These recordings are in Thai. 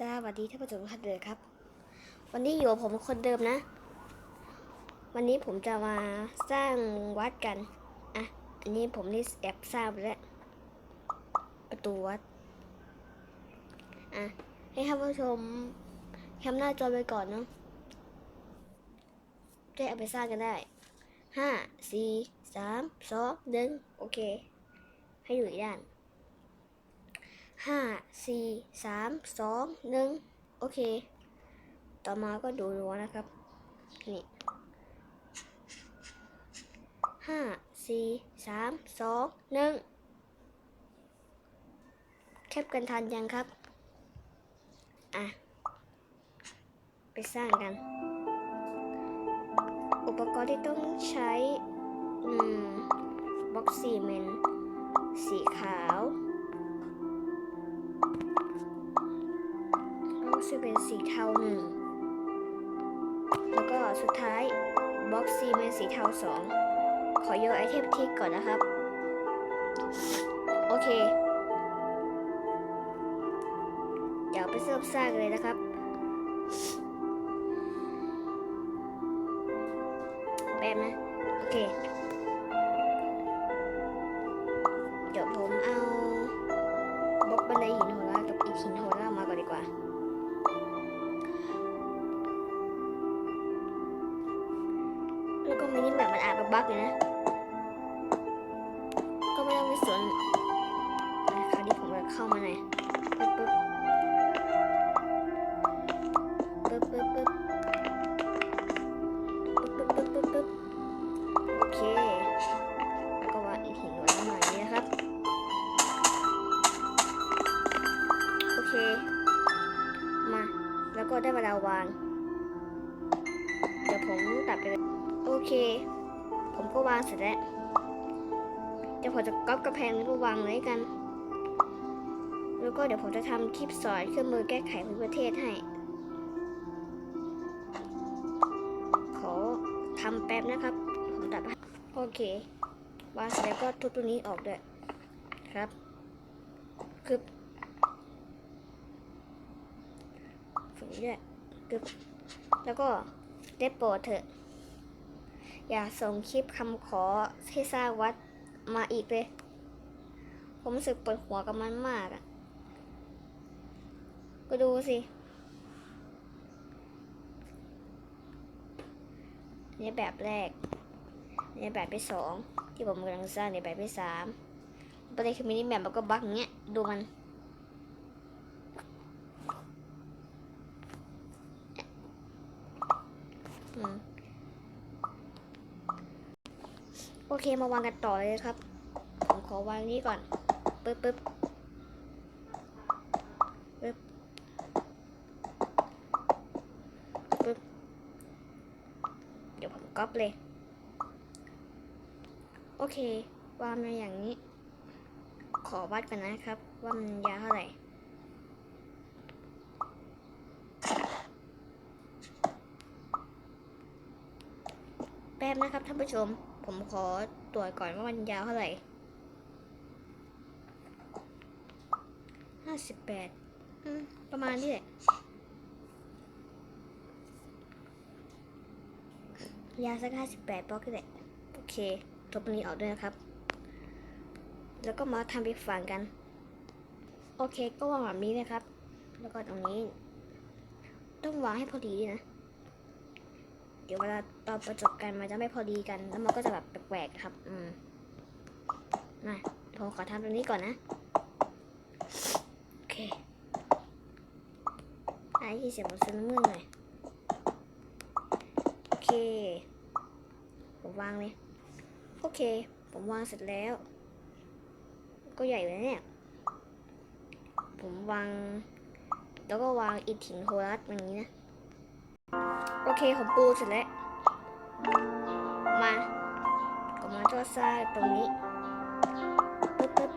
สวัสดีท่านผู้ชมทุกท่านเลยครับ วันนี้อยู่กับผมคนเดิมนะ วันนี้ผมจะมาสร้างวัดกันอะอันนี้ผมนี่แอบสร้างไปแล้วประตูวัดอะให้ท่านผู้ชมแคปหน้าจอไปก่อนเนาะจะเอาไปสร้างกันได้ห้าสี่สามสองหนึ่งโอเค ให้อยู่อีกด้าน ห้าสี่สามสองหนึ่งโอเค ต่อมาก็ดูรั้วนะครับ นี่ห้าสี่สามสองหนึ่งแคปกันทันยังครับ อะ ไปสร้างกัน อุปกรณ์ที่ต้องใช้ อืมบล็อกซีเมน สีขาว เมนสีเทาหนึ่งแล้วก็สุดท้ายบล็อกซีเมนสีเทาสองขอโยนไอเทมทิกก่อนนะครับ โอเค เดี๋ยวไปเริ่มสร้างเลยนะครับแป๊บนะ โอเค ก็ได้เวลาวาง เดี๋ยวผมตัดไปโอเค ผมก็วางเสร็จแล้วเดี๋ยวผมจะก๊อปกระแพงนี้มาวางไว้กัน แล้วก็เดี๋ยวผมจะทำคลิปสอนเครื่องมือแก้ไขภูมิประเทศให้ ขอทำแป๊บนะครับ ผมตัดไปโอเควางเสร็จแล้วก็ทุบตัวนี้ออกด้วยครับคือฝึก ด้วยกึบแล้วก็ได้โปรดเถอะ อย่าส่งคลิปคำขอให้สร้างวัดมาอีกเลย ผมรู้สึกปวดหัวกับมันมากอะก็ดูสินี่แบบแรกนี่แบบที่สองที่ผมกำลังสร้างในแบบที่สามประเด็นคือมินิแบบมันก็บั๊กอย่างเงี้ย ดูมัน อืม โอ เคมาวางกันต่อเลยครับ ผมขอวางนี้ก่อนปึ๊บปึ๊บปึ๊บปึ๊บเดี๋ยวผมก๊อปเลย โอเค วางมาอย่างนี้ ขอวัดกันนะครับ ว่ามันยาวเท่าไหร่แป๊บนะครับท่านผู้ชม ผมขอตรวจก่อนว่ามันยาวเท่าไหร่ห้าสิบแปดประมาณนี้แหละ ยาวสักห้าสิบแปดบล็อกก็ได้โอเคทบนี้ออกด้วยนะครับ แล้วก็มาทำอีกฝั่งกัน โอเคก็วางแบบนี้นะครับ แล้วก็ตรงนี้ ต้องวางให้พอดีนะ เดี๋ยวเวลาตอนประจบกันมันจะไม่พอดีกัน แล้วมันก็จะแบบแปลกๆครับ อืมมาผมขอทำตรงนี้ก่อนนะ โอเคไอ้ที่เสียงมันซึ้งมือหน่อยโอเค ผมวางเลย โอเค ผมวางเสร็จแล้ว ก็ใหญ่เลยเนี่ย ผมวาง แล้วก็วางอิฐหินโฮรัสอย่างนี้นะ เคผมปูเสร็จแล้ว มาก็มาทอดทรายตรงนี้ปึ๊บปึ๊บ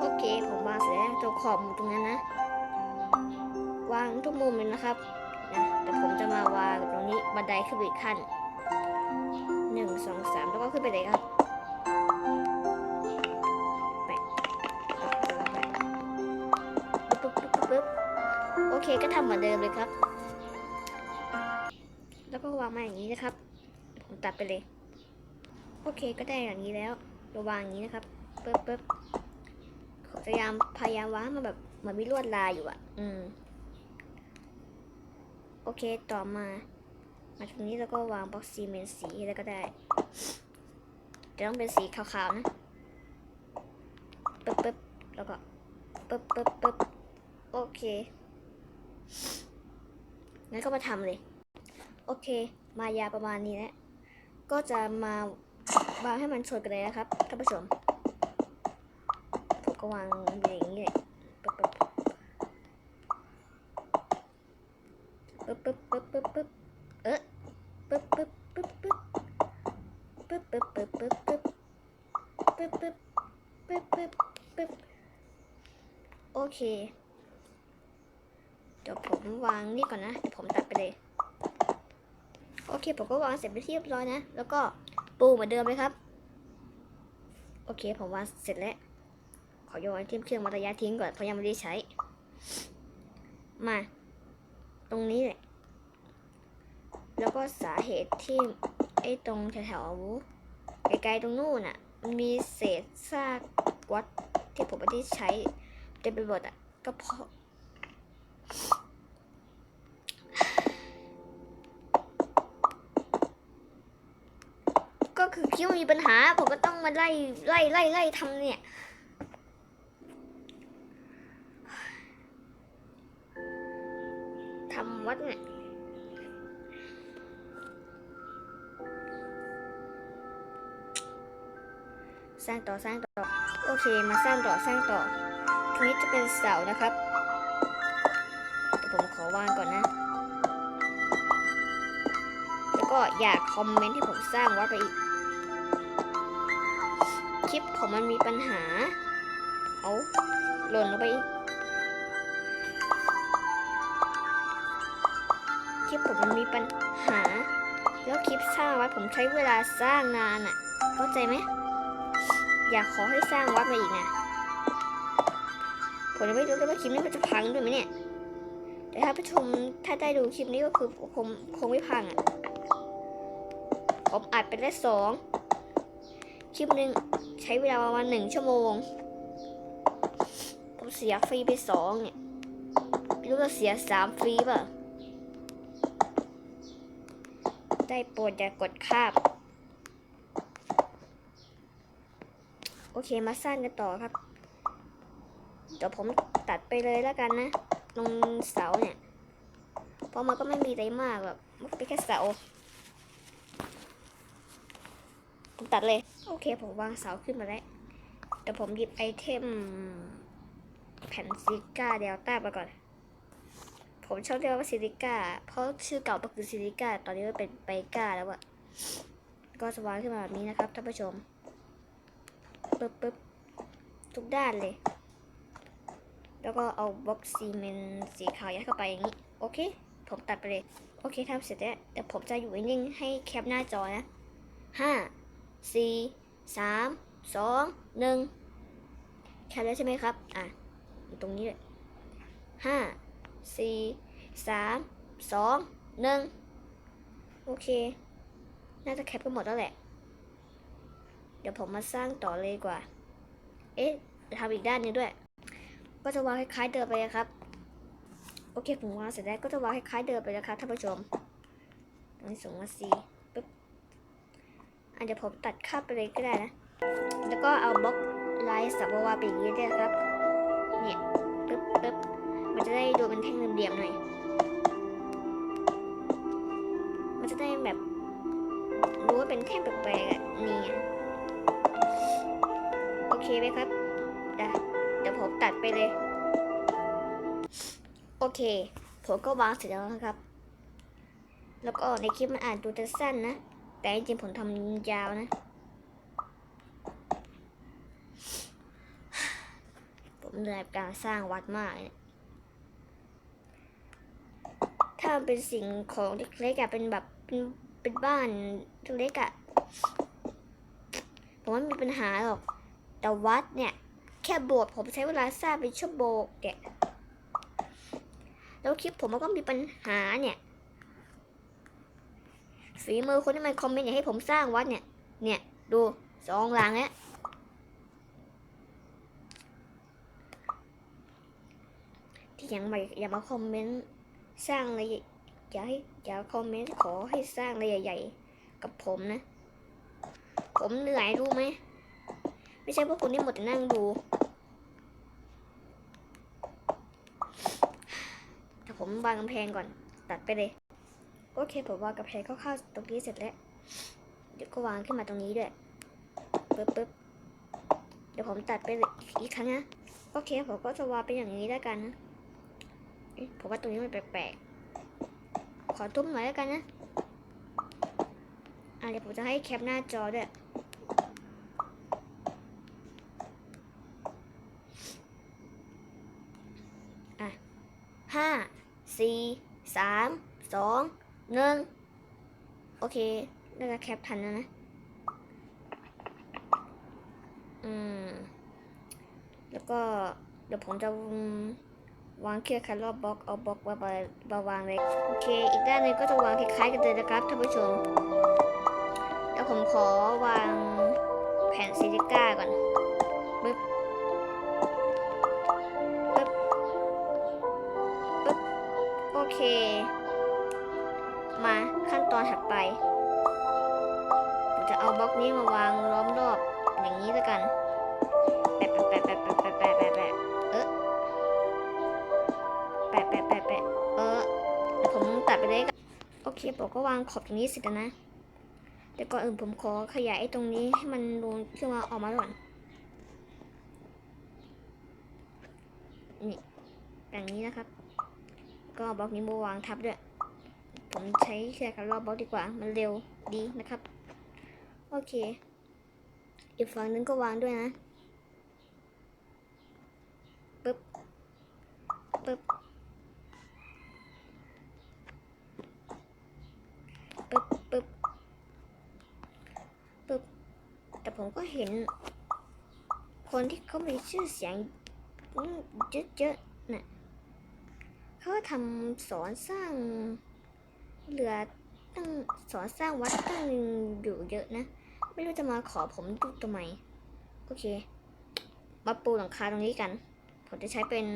โอเคผมวางเสร็จแล้วตรงขอบมุมตรงนั้นนะ วางทุกมุมเลยนะครับนะแต่ผมจะมาวางตรงนี้บันไดขึ้นไปอีกขั้นหนึ่งสองสามแล้วก็ขึ้นไปเลยครับแปะแปะแปะปึ๊บปึ๊บปึ๊บปึ๊บเคก็ทำเหมือนเดิมเลยครับ ก็วางมาอย่างนี้นะครับ ผมตัดไปเลย โอเคก็ได้อย่างนี้แล้วเราวางอย่างนี้นะครับปึ๊บปึ๊บพยายามพยายามวางมันแบบเหมือนมีลวดลายอยู่อะอืม โอเคต่อมา มาตรงนี้แล้วก็วางบล็อกซีเมนต์สีแล้วก็ได้จะต้องเป็นสีขาวๆนะปึ๊บปึ๊บแล้วก็ปึ๊บปึ๊บปึ๊บโอเคงั้นก็มาทำเลย โอเค มายาประมาณนี้นะ ก็จะมาวางให้มันชนกันเลยนะครับท่านผู้ชมผมก็วางอย่างนี้เลยปึ๊บปึ๊บปึ๊บปึ๊บปึ๊บปึ๊บปึ๊บเอ๊ะปึ๊บปึ๊บปึ๊บปึ๊บปึ๊บปึ๊บปึ๊บปึ๊บปึ๊บปึ๊บปึ๊บปึ๊บปึ๊บปึ๊บโอเคเดี๋ยวผมวางนี่ก่อนนะเดี๋ยวผมตัดไปเลย โอเคผมก็วางเสร็จไปที่เรียบร้อยนะ แล้วก็ปูเหมือนเดิมเลยครับ โอเคผมวางเสร็จแล้ว ขอโยนที่เครื่องมัตยะทิ้งก่อนเพราะยังไม่ได้ใช้ มา ตรงนี้แหละ แล้วก็สาเหตุที่ไอ้ตรงแถวๆไกลๆตรงนู่นอะ มีเศษซากวัดที่ผมไม่ได้ใช้เต็มไปหมดอะก็เพราะ คือคิดว่ามีปัญหา ผมก็ต้องมาไล่ไล่ไล่ไล่ทำเนี่ยทำวัดเนี่ยสร้างต่อสร้างต่อ โอเคมาสร้างต่อสร้างต่อทีนี้จะเป็นเสานะครับเดี๋ยวผมขอวางก่อนนะ แล้วก็อยากคอมเมนต์ที่ผมสร้างวัดไปอีก ลิปผมมันมีปัญหา เอาหล่นลงไปอีก คลิปผมมันมีปัญหา แล้วคลิปสร้างไวัดผมใช้เวลาสร้างนานอะ่ะ เข้าใจไหม อยากขอให้สร้างวัดมาอีกนะผมยังไม่รู้เลยว่าคลิปนี้มันจะพังด้วยไหมเนี่ย แต่ถ้าผู้ชมถ้าได้ดูคลิปนี้ก็คือคงคงไม่พังอะ ผมอัดไปได้สองคลิปหนึ่ง ช้เวลาประมาณหนึ่งชั่วโมง ผมเสียฟรีไปสองเนี่ยรู้ว่าเสียสามฟรีป่ะ ได้โปรดอย่ากดข้ามโอเคมาสร้างกันต่อครับ เดี๋ยวผมตัดไปเลยแล้วกันนะ ตรงเสาเนี่ย เพราะมันก็ไม่มีอะไรมากแบบมันก็เป็นแค่เสา ผมตัดเลย โอเค ผมวางเสาขึ้นมาแล้วเดี๋ยวผมหยิบไอเทมแผ่นซิก้าเดลต้ามาก่อน ผมชอบเรียกว่าซิลิก้า เพราะชื่อเก่าก็คือซิลิก้า ตอนนี้มันเป็นไบก้าแล้วอะก็จะวางขึ้นมาแบบนี้นะครับท่านผู้ชมปึ๊บปึ๊บทุกด้านเลย แล้วก็เอาบล็อกซีเมนต์สีขาวยัดเข้าไปอย่างนี้ โอเค ผมตัดไปเลย โอเคทำเสร็จแล้วเดี๋ยวผมจะอยู่นิ่งให้แคปหน้าจอนะห้า สี่สามสองหนึ่งแคปแล้วใช่ไหมครับ อะตรงนี้เลยห้าสี่สามสองหนึ่งโอเค น่าจะแคปกันหมดแล้วแหละ เดี๋ยวผมมาสร้างต่อเลยดีกว่า เอ๊ะทำอีกด้านนึงด้วย ก็จะวางคล้ายๆเดิมไปเลยครับ โอเคผมวางเสร็จแล้วก็จะวางคล้ายๆเดิมไปนะครับท่านผู้ชมตรงนี้สูงมาสี่ อะเดี๋ยวผมตัดข้ามไปเลยก็ได้นะ แล้วก็เอาบล็อกลายสับวาไปอย่างนี้ด้วยครับ เนี่ยปึ๊บปึ๊บมันจะได้ดูเป็นแท่งเหลี่ยมๆหน่อย มันจะได้แบบรู้ว่าเป็นแท่งแปลกๆอะนี่โอเคไหมครับเดี๋ยวเดี๋ยวผมตัดไปเลย โอเค ผมก็วางเสร็จแล้วนะครับ แล้วก็ในคลิปมันอ่านดูจะสั้นนะ แต่จริงผมทำยาวนะ ผมเหนื่อยการสร้างวัดมากเลยถ้าเป็นสิ่งของเล็กๆอะเป็นแบบเป็นเป็นบ้านเล็กๆอะผมว่ามีปัญหาหรอก แต่วัดเนี่ย แค่โบสถ์ผมใช้เวลาสร้างเป็นชั่วโมงแกะแล้วคลิปผมมันก็มีปัญหาเนี่ย ฝีมือคนที่มันคอมเมนต์อยากให้ผมสร้างวัดเนี่ย เนี่ย ดูสองหลังเนี่ยที่ยังไม่อย่ามาคอมเมนต์สร้างอะไรอย่าให้อย่าคอมเมนต์ขอให้สร้างอะไรใหญ่ๆกับผมนะ ผมเหนื่อยรู้ไหมไม่ใช่พวกคุณที่หมดแต่นั่งดูแต่ผมวางกำแพงก่อน ตัดไปเลย โอเคผมวางกำแพงคร่าวๆตรงนี้เสร็จแล้ว เดี๋ยวก็วางขึ้นมาตรงนี้ด้วยปึ๊บปึ๊บเดี๋ยวผมตัดไปอีกครั้งนะ โอเค ผมก็จะวางเป็นอย่างนี้แล้วกันนะผมว่าตรงนี้มันแปลกๆ ขอตุ้มหน่อยแล้วกันนะอะเดี๋ยวผมจะให้แคปหน้าจอด้วยอะห้าสี่สามสอง หนึ่งโอเคน่าจะแคปทันแล้วนะ อืม แล้วก็เดี๋ยวผมจะวางเครื่องคันรอบบล็อกเอาบล็อกมามามาวางเลยโอเค อีกด้านหนึงก็จะวางคล้ายๆกันเลยนะครับท่านผู้ชมแล้วผมขอวางแผ่นซิลิก้าก่อนปึ๊บปึ๊บปึ๊บโอเค อนถัดไป ผมจะเอาบล็อกนี้มาวางล้อมรอบอย่างนี้แล้วกัน แปะแปะแปะแปะแปะแปะแปะแปะเออแปะแปะแปะแปะเออเดี๋ยวผมตัดไปเลยกันโอเคผมก็วางขอบอย่างนี้เสร็จแล้วนะ แต่ก่อนอื่นผมขอขยายไอ้ตรงนี้ให้มันรูนขึ้นมาออกมาก่อนนี่แบบนี้นะครับ ก็บล็อกนี้มาวางทับด้วย ใช้แค่การรอบบล็อกดีกว่า มันเร็วดีนะครับ โอเค อีกฝั่งนึงก็วางด้วยนะปึ๊บปึ๊บปึ๊บปึ๊บปึ๊บแต่ผมก็เห็น คนที่เขามีชื่อเสียงเยอะๆน่ะเขาทำสอนสร้าง เรือตั้งสอนสร้างวัดตั้งอยู่เยอะนะ ไม่รู้จะมาขอผมดูทำไม โอเค มาปูหลังคาตรงนี้กัน ผมจะใช้เป็น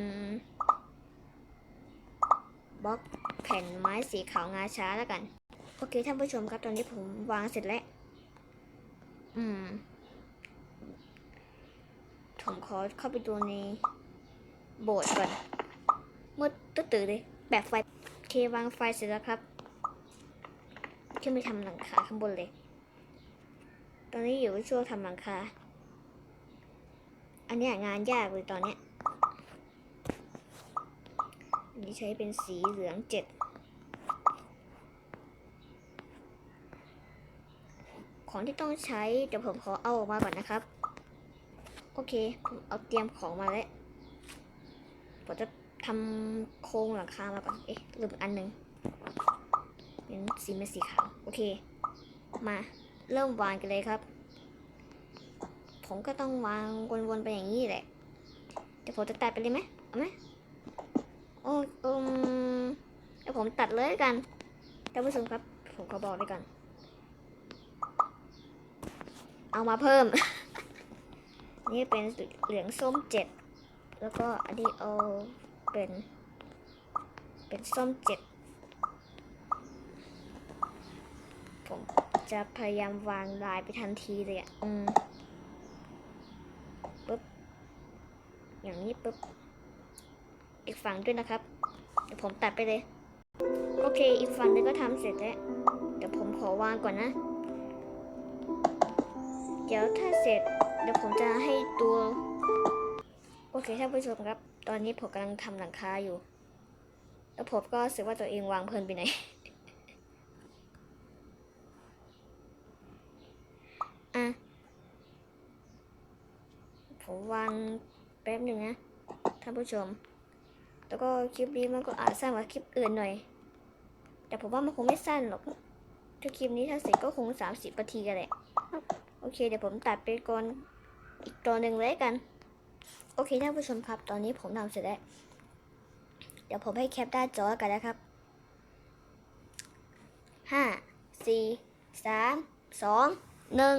บล็อกแผ่นไม้สีขาวงาช้าแล้วกัน โอเคท่านผู้ชมครับตอนนี้ผมวางเสร็จแล้ว อืม ผมขอเข้าไปดูในโบสถ์ก่อนมืดตื้อๆเลยแบบไฟ โอเควางไฟเสร็จแล้วครับ ขึ้นไปทำหลังคาข้างบนเลย ตอนนี้อยู่ในช่วงทำหลังคา อันนี้งานยากเลยตอนเนี้ยนนี้ใช้เป็นสีเหลืองเจ็ด ของที่ต้องใช้ เดี๋ยวผมขอเอาออกมาก่อนนะครับ โอเค ผมเอาเตรียมของมาแล้ว ผมจะทำโครงหลังคามาก่อน เอ๊ะลืมอันหนึ่ง เป็นสีเป็นสีขาว โอเค มาเริ่มวางกันเลยครับ ผมก็ต้องวางวนๆไปอย่างนี้แหละเดี๋ยวผมจะตัดไปเลยไหมเอาไหมโอ้อืมเดี๋ยวผมตัดเลยกันท่านผู้ชมครับ ผมขอบอกไว้ก่อน เอามาเพิ่ม นี่เป็นเหลืองส้มเจ็ด แล้วก็อันนี้เอาเป็น เป็นส้มเจ็ด ผมจะพยายามวางลายไปทันทีเลยอะ อืมปึ๊บ อย่างนี้ปึ๊บ อีกฝั่งด้วยนะครับ เดี๋ยวผมตัดไปเลย โอเค อีกฝั่งนึงก็ทำเสร็จแล้ว เดี๋ยวผมขอวางก่อนนะ เดี๋ยวถ้าเสร็จ เดี๋ยวผมจะให้ตัว โอเคท่านผู้ชมครับ ตอนนี้ผมกำลังทำหลังคาอยู่ แล้วผมก็รู้สึกว่าตัวเองวางเพลินไปไหน อะ ผม วางแป๊บหนึ่งนะท่านผู้ชม แล้วก็คลิปนี้มันก็อาจสั้นกว่าคลิปอื่นหน่อย แต่ผมว่ามันคงไม่สั้นหรอกถ้าคลิปนี้ถ้าเสร็จก็คงสามสิบนาทีกันแหละโอเค เดี๋ยวผมตัดไปก่อนอีกตัวหนึ่งเลยกัน โอเคท่านผู้ชมครับ ตอนนี้ผมทำเสร็จแล้ว เดี๋ยวผมให้แคปหน้าจอกันนะครับห้าสี่สามสองหนึ่ง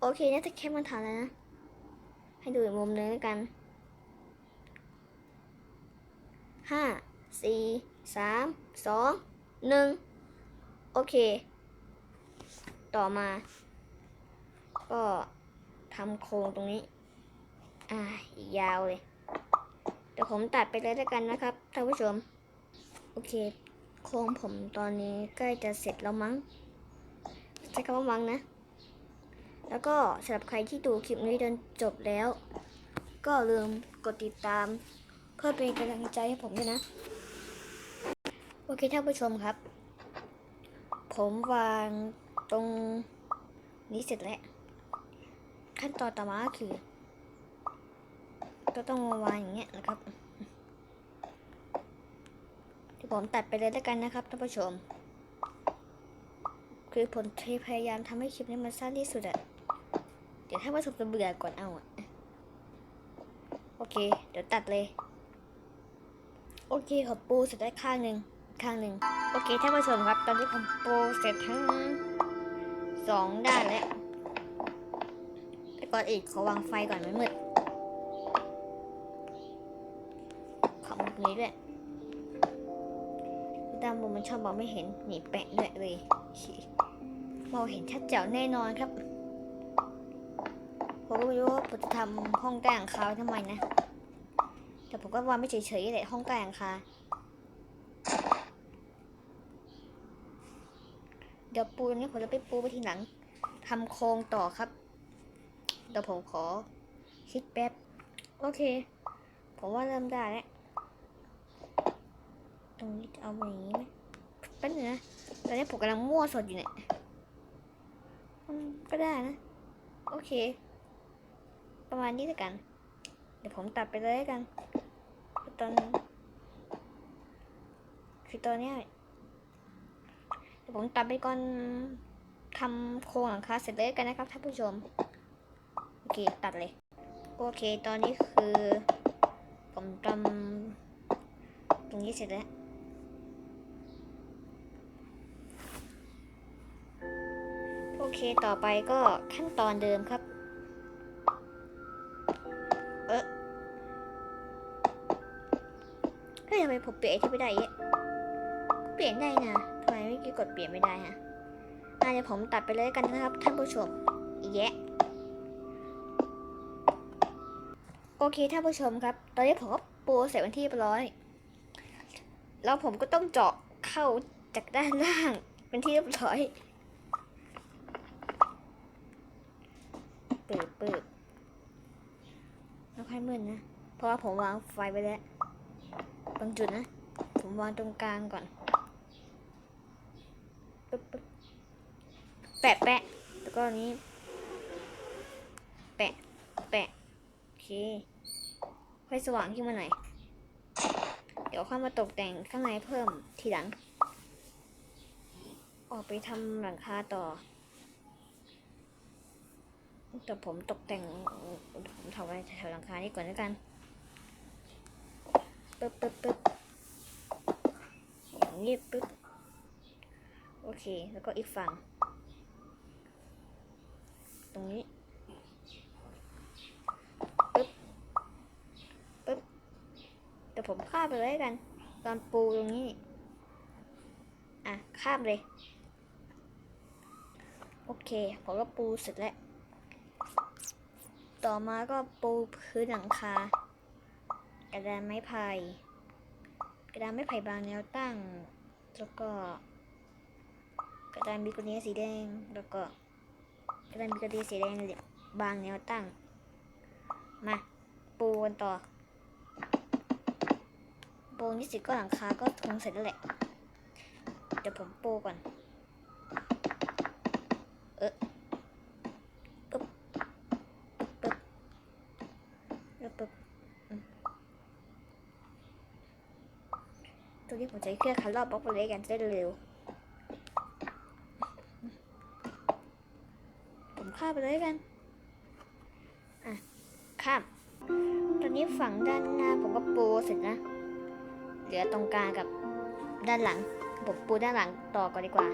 โอเคนะถ้าแคปมันทันแล้วนะ ให้ดูอีกมุมหนึงด้วกันห้าสี่สามสองหนึ่งโอเค ต่อมา ก็ทำโครงตรงนี้ อ่า อีกยาวเลย เดี๋ยวผมตัดไปเลยแล้วกันนะครับท่านผู้ชม โอเค โครงผมตอนนี้ใกล้จะเสร็จแล้วมั้งใช้คำว่ามั้งนะ แล้วก็สำหรับใครที่ดูคลิปนี้จนจบแล้ว ก็ลืมกดติดตาม เพื่อเป็นกำลังใจให้ผมด้วยนะ โอเคท่านผู้ชมครับ ผมวางตรงนี้เสร็จแล้ว ขั้นตอนต่อมาคือ ก็ต้องวางอย่างเงี้ยนะครับเดี๋ยวผมตัดไปเลยแล้วกันนะครับท่านผู้ชม คือผลพยายามทำให้คลิปนี้มันสั้นที่สุดอะ เดี๋ยวถ้าผู้ชมจะเบื่อก่อนเอาอะโอเค เดี๋ยวตัดเลย โอเคผมปูเสร็จได้ข้างหนึ่งข้างหนึ่งโอเคท่านผู้ชมครับตอนนี้ผมปูเสร็จทั้งสองด้านแล้วแต่ก่อนอื่นขอวางไฟก่อนไม่มืดขอบนี้ด้วยด้านบนมันชอบมองไม่เห็นหนีแปะด้วยเลยมองเห็นชัดแจ๋วแน่นอนครับ ผมก็ไม่รู้ว่าผมจะทำห้องใต้หลังคาทำไมนะ แต่ผมก็วางไม่เฉยๆเลยห้องใต้หลังคา เดี๋ยวปูตรงนี้ผมจะไปปูไปทีหลังทำโครงต่อครับ เดี๋ยวผมขอคิดแป๊บ โอเค ผมว่าเริ่มได้แล้ว ตรงนี้จะเอาแบบนี้ไหมแป๊บนึงนะ ตอนนี้ผมกำลังมั่วสดอยู่เนี่ยก็ได้นะ โอเค ประมาณนี้แล้วกัน เดี๋ยวผมตัดไปเลยกัน ตอน คือตอนเนี้ยเดี๋ยวผมตัดไปก่อนทำโครงหลังคาเสร็จเลยกันนะครับท่านผู้ชม โอเค ตัดเลย โอเค ตอนนี้คือ ผมทำตรงนี้เสร็จแล้วโอเค ต่อไปก็ขั้นตอนเดิมครับ เฮ้ยทำไมผมเปลี่ยนไอ้ที่ไม่ได้เยอะเปลี่ยนได้นะทำไมเมื่อกี้กดเปลี่ยนไม่ได้ฮะอะเดี๋ยวผมตัดไปเลยกันนะครับท่านผู้ชมแยะโอเคท่านผู้ชมครับ ตอนนี้ผมก็ปูเสร็จเป็นที่เรียบร้อย แล้วผมก็ต้องเจาะเข้าจากด้านล่างเป็นที่เรียบร้อยเปิดปิดแล้วค่อยมืดนะ เพราะว่าผมวางไฟไว้แล้ว บางจุดนะ ผมวางตรงกลางก่อนแปะแปะแล้วก็อันนี้ แปะ แปะ โอเคค่อยสว่างขึ้นมาหน่อย เดี๋ยวค่อยมาตกแต่งข้างในเพิ่มทีหลัง ออกไปทำหลังคาต่อ แต่ผมตกแต่งผมทำไว้แถวหลังคานี่ก่อนแล้วกัน ปึ๊บปึ๊บปึ๊บอย่างนี้ปึ๊บ โอเค แล้วก็อีกฝั่ง ตรงนี้เดี๋ยวผมคาบไปเลยกัน ตอนปูตรงนี้ อะคาบเลย โอเค ผมก็ปูเสร็จแล้ว ต่อมาก็ปูพื้นหลังคา กระดานไม้ไผ่กระดานไม้ไผ่บางแนวตั้ง แล้วก็ กระดานบิโกเนียสีแดงแล้วก็กระดานบิโกเนียสีแดงบางแนวตั้ง มาปูกันต่อปรนี่สิก็หลังคาก็คงเสร็จแล้วแหละเดี๋ยวผมปรก่อน เออปึ๊บปึ๊บปึ๊บปึ๊บอืมตัวนี้ ผมใช้เครื่องคันรอบบล็อกไปเลยกันจะได้เร็ว ผมข้ามไปเลยกัน อะ ข้าม ตอนนี้ฝั่งด้านหน้าผมก็ปูเสร็จนะ เหลือตรงกลางกับด้านหลัง ผมปูด้านหลังต่อก่อนดีกว่า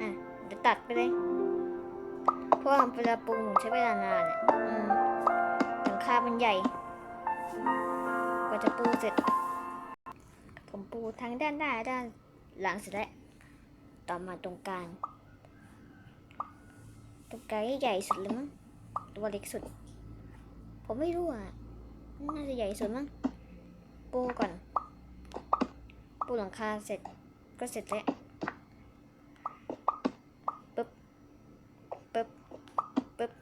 อะ เดี๋ยวตัดไปเลย เพราะว่าเวลาปูผมใช้เวลานานเนี่ยหลังคามันใหญ่ กว่าจะปูเสร็จ มปูทั้งด้านหน้าด้านหลังเสร็จแล้ว ต่อมาตรงกลาง ตรงกลางใหญ่สุดเลยมั้งตัวเล็กสุด ผมไม่รู้อะ น่าจะใหญ่สุดมั้ง ปูก่อน ปูหลังคาเสร็จ ก็เสร็จแล้วปึ๊บ ปึ๊บ ปึ๊บ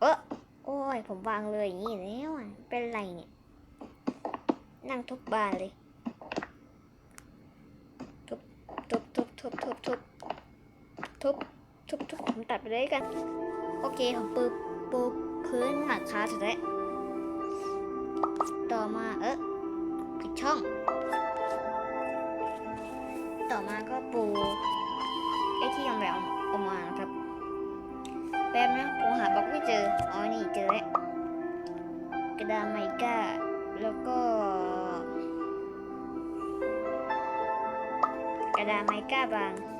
เออโอ้ย ผมวางเลยอย่างนี้แล้วอะ เป็นไรเนี่ย นั่งทุบบานเลย ทุบทุบทุบทุบทุบทบผมตัดไปเลยกัน โอเคผมปูปูพื้นหนักคาเสร็จแล้วต่อมาเออปิดช่อง ต่อมาก็ปูไอ้ที่ยังแบบออกมานะครับแป๊บนะผมหาบล็อกไม่เจอ อ๋อ นี่เจอแล้วกระดาษไมก้า แล้วก็ Kadamay Kabang.